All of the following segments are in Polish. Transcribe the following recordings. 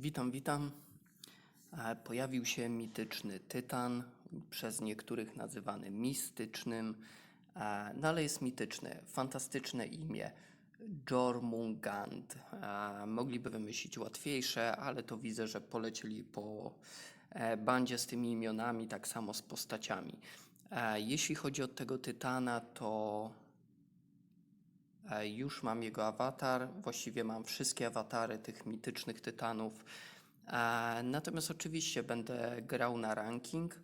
Witam, witam. E, Pojawił się mityczny tytan, przez niektórych nazywany mistycznym, e, no ale jest mityczny. Fantastyczne imię. Jormungand. E, Mogliby wymyślić łatwiejsze, ale to widzę, że polecieli po bandzie z tymi imionami, tak samo z postaciami. Jeśli chodzi o tego tytana, to Już mam jego awatar, właściwie mam wszystkie awatary tych mitycznych tytanów. E, Natomiast oczywiście będę grał na ranking.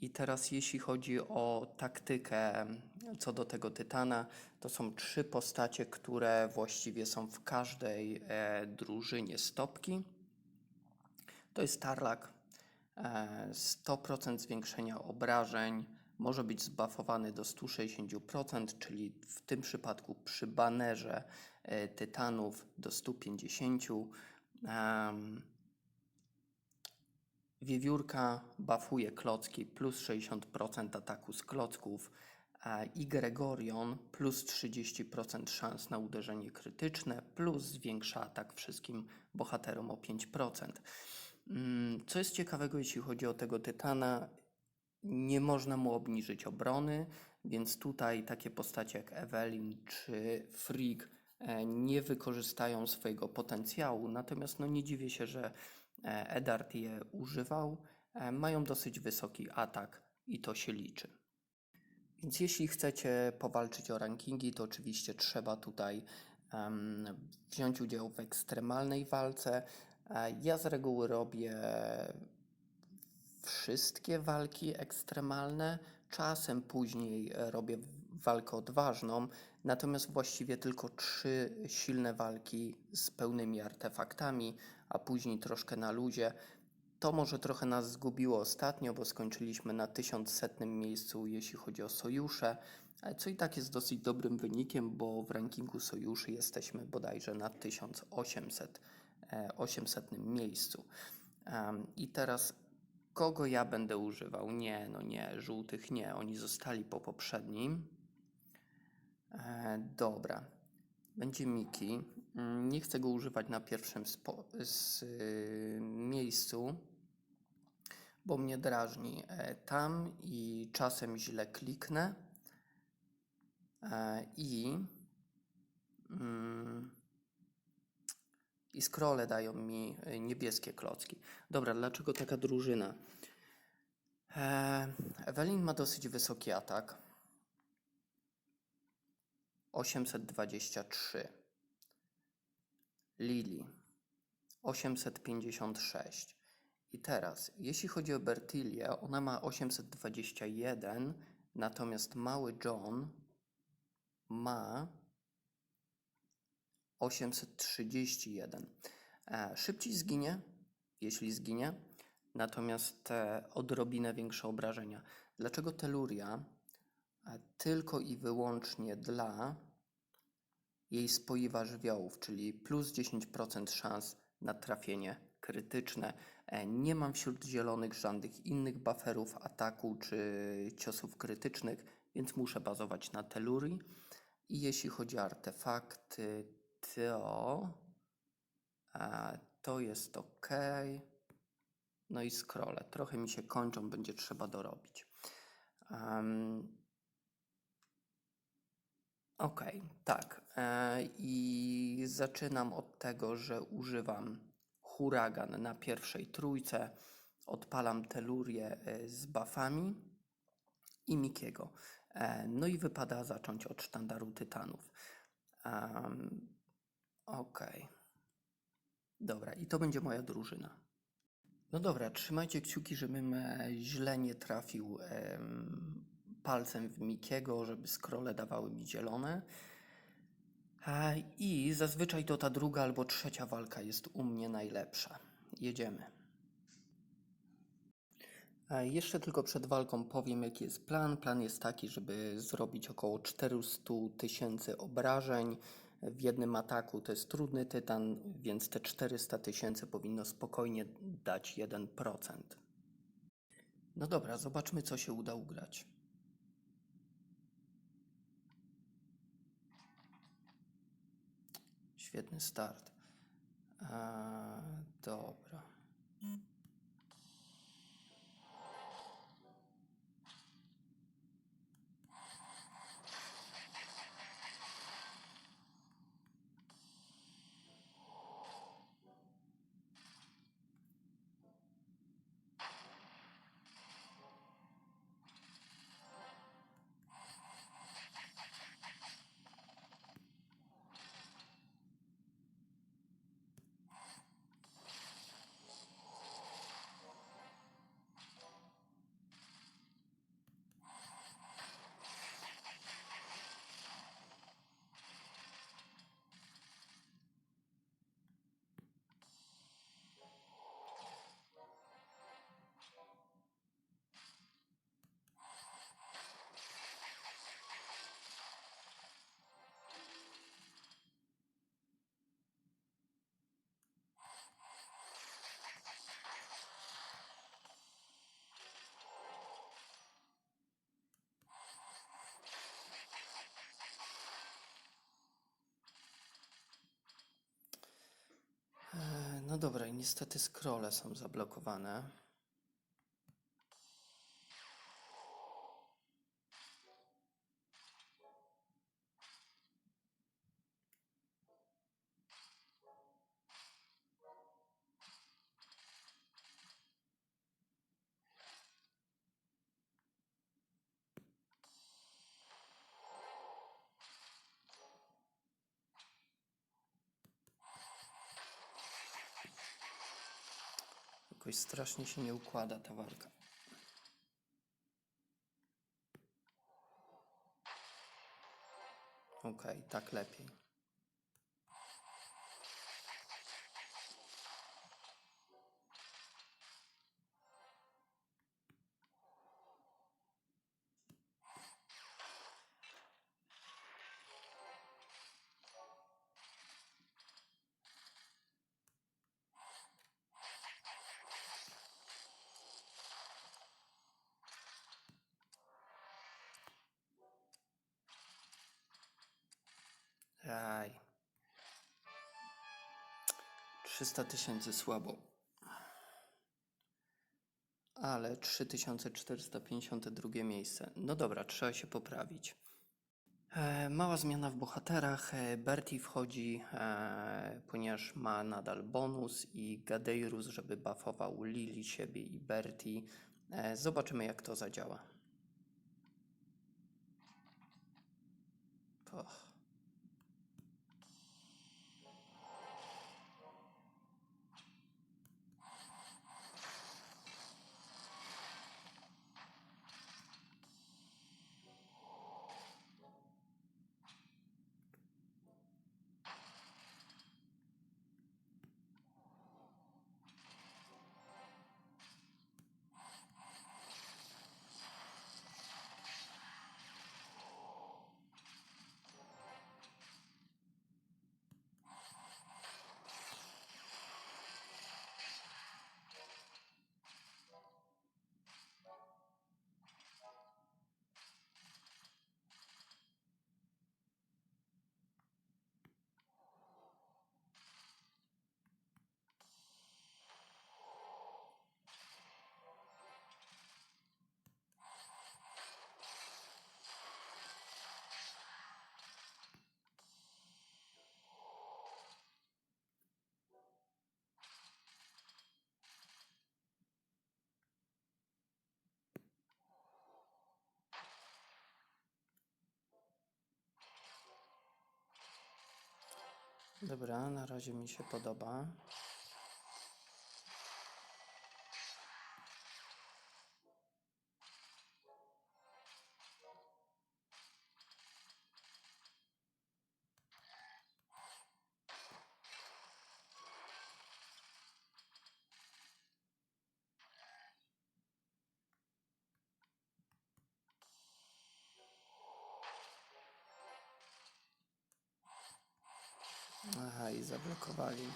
I teraz jeśli chodzi o taktykę co do tego tytana, to są trzy postacie, które właściwie są w każdej e, drużynie stopki. To jest Tarlak. E, 100% zwiększenia obrażeń. Może być zbafowany do 160%, czyli w tym przypadku przy banerze e, tytanów do 150. Em, Wiewiórka bafuje klocki plus 60% ataku z klocków i Gregorion plus 30% szans na uderzenie krytyczne plus zwiększa atak wszystkim bohaterom o 5%. Mm, Co jest ciekawego, jeśli chodzi o tego tytana, nie można mu obniżyć obrony, więc tutaj takie postacie jak Evelyn czy Freak nie wykorzystają swojego potencjału. Natomiast no, nie dziwię się, że e, Eddard je używał. E, Mają dosyć wysoki atak i to się liczy. Więc jeśli chcecie powalczyć o rankingi, to oczywiście trzeba tutaj em, wziąć udział w ekstremalnej walce. E, Ja z reguły robię wszystkie walki ekstremalne. Czasem później e, robię walkę odważną, natomiast właściwie tylko trzy silne walki z pełnymi artefaktami, a później troszkę na luzie. To może trochę nas zgubiło ostatnio, bo skończyliśmy na 1100 miejscu, jeśli chodzi o sojusze, ale co i tak jest dosyć dobrym wynikiem, bo w rankingu sojuszy jesteśmy bodajże na 1800 e, 800 miejscu. Em, I teraz kogo ja będę używał? Nie, no nie, żółtych nie, oni zostali po poprzednim. E, dobra, będzie Miki. Mm, Nie chcę go używać na pierwszym z, y, miejscu, bo mnie drażni e, tam i czasem źle kliknę. E, I mm, i scrolle dają mi y, niebieskie klocki. Dobra, dlaczego taka drużyna? E, Ewelin ma dosyć wysoki atak. 823. Lili 856. I teraz, jeśli chodzi o Bertilię, ona ma 821, natomiast mały John ma 831. E, Szybciej zginie, jeśli zginie, natomiast e, odrobinę większe obrażenia. Dlaczego Teluria? E, Tylko i wyłącznie dla jej spoiwa żywiołów, czyli plus 10% szans na trafienie krytyczne. Nie mam wśród zielonych żadnych innych bufferów ataku czy ciosów krytycznych, więc muszę bazować na Telurii. I jeśli chodzi o artefakty, to a, to jest ok. No i scrolle. Trochę mi się kończą, będzie trzeba dorobić. Um, ok, tak. E, I zaczynam od tego, że używam huragan na pierwszej trójce. Odpalam telurię e, z buffami i Mikiego. E, No i wypada zacząć od sztandaru tytanów. Um, Okej. Dobra, i to będzie moja drużyna. No dobra, trzymajcie kciuki, żebym źle nie trafił em, palcem w Mikiego, żeby scrolle dawały mi zielone. I zazwyczaj to ta druga albo trzecia walka jest u mnie najlepsza. Jedziemy. Jeszcze tylko przed walką powiem, jaki jest plan. Plan jest taki, żeby zrobić około 400 tysięcy obrażeń w jednym ataku. To jest trudny tytan, więc te 400 tysięcy powinno spokojnie dać 1%. No dobra, zobaczmy, co się uda ugrać. Świetny start. Dobra. Dobra, niestety scrolle są zablokowane. Jakoś strasznie się nie układa ta walka. Okej, tak lepiej. 300 tysięcy słabo. Ale 3452 miejsce. No dobra, trzeba się poprawić. E, mała zmiana w bohaterach. E, Bertie wchodzi, e, ponieważ ma nadal bonus i Gadeirus, żeby buffował Lili, siebie i Bertie. Zobaczymy jak to zadziała. Och. Dobra, na razie mi się podoba. Aha, i zablokowali.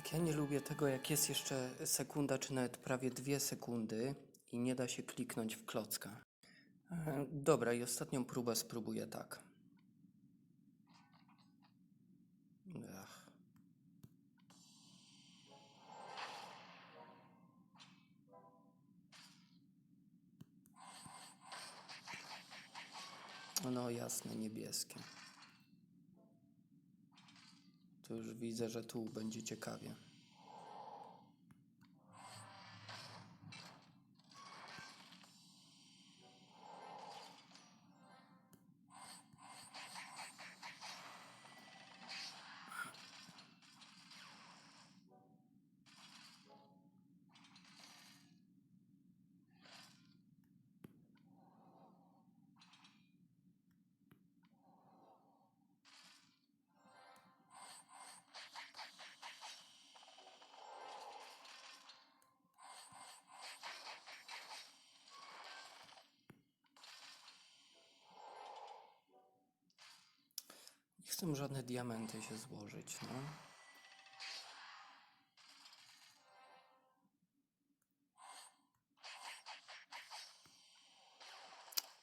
Jak ja nie lubię tego, jak jest jeszcze sekunda, czy nawet prawie dwie sekundy i nie da się kliknąć w klocka. E, Dobra, i ostatnią próbę spróbuję tak. Ach. No jasne, niebieskie. To już widzę, że tu będzie ciekawie. Chcą żadne diamenty się złożyć, no.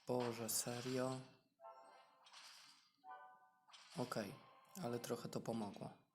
Boże, serio? Okej, ale trochę to pomogło.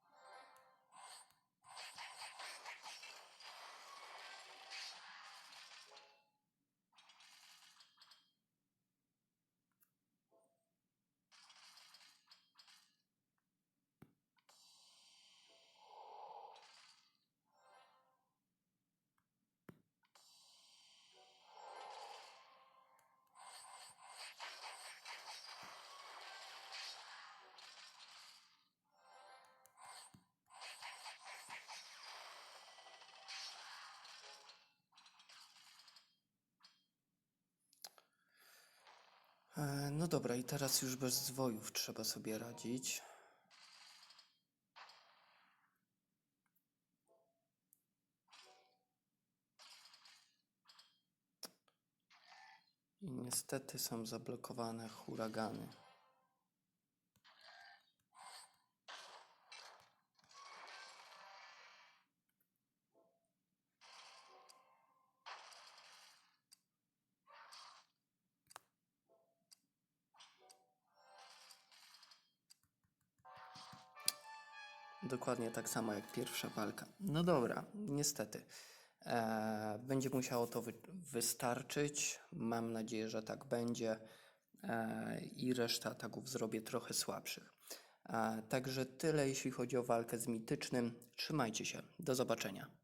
No dobra, i teraz już bez zwojów trzeba sobie radzić. I niestety są zablokowane huragany. Dokładnie tak samo jak pierwsza walka. No dobra, niestety. E, będzie musiało to wy- wystarczyć. Mam nadzieję, że tak będzie. E, I resztę ataków zrobię trochę słabszych. E, także tyle, jeśli chodzi o walkę z mitycznym. Trzymajcie się. Do zobaczenia.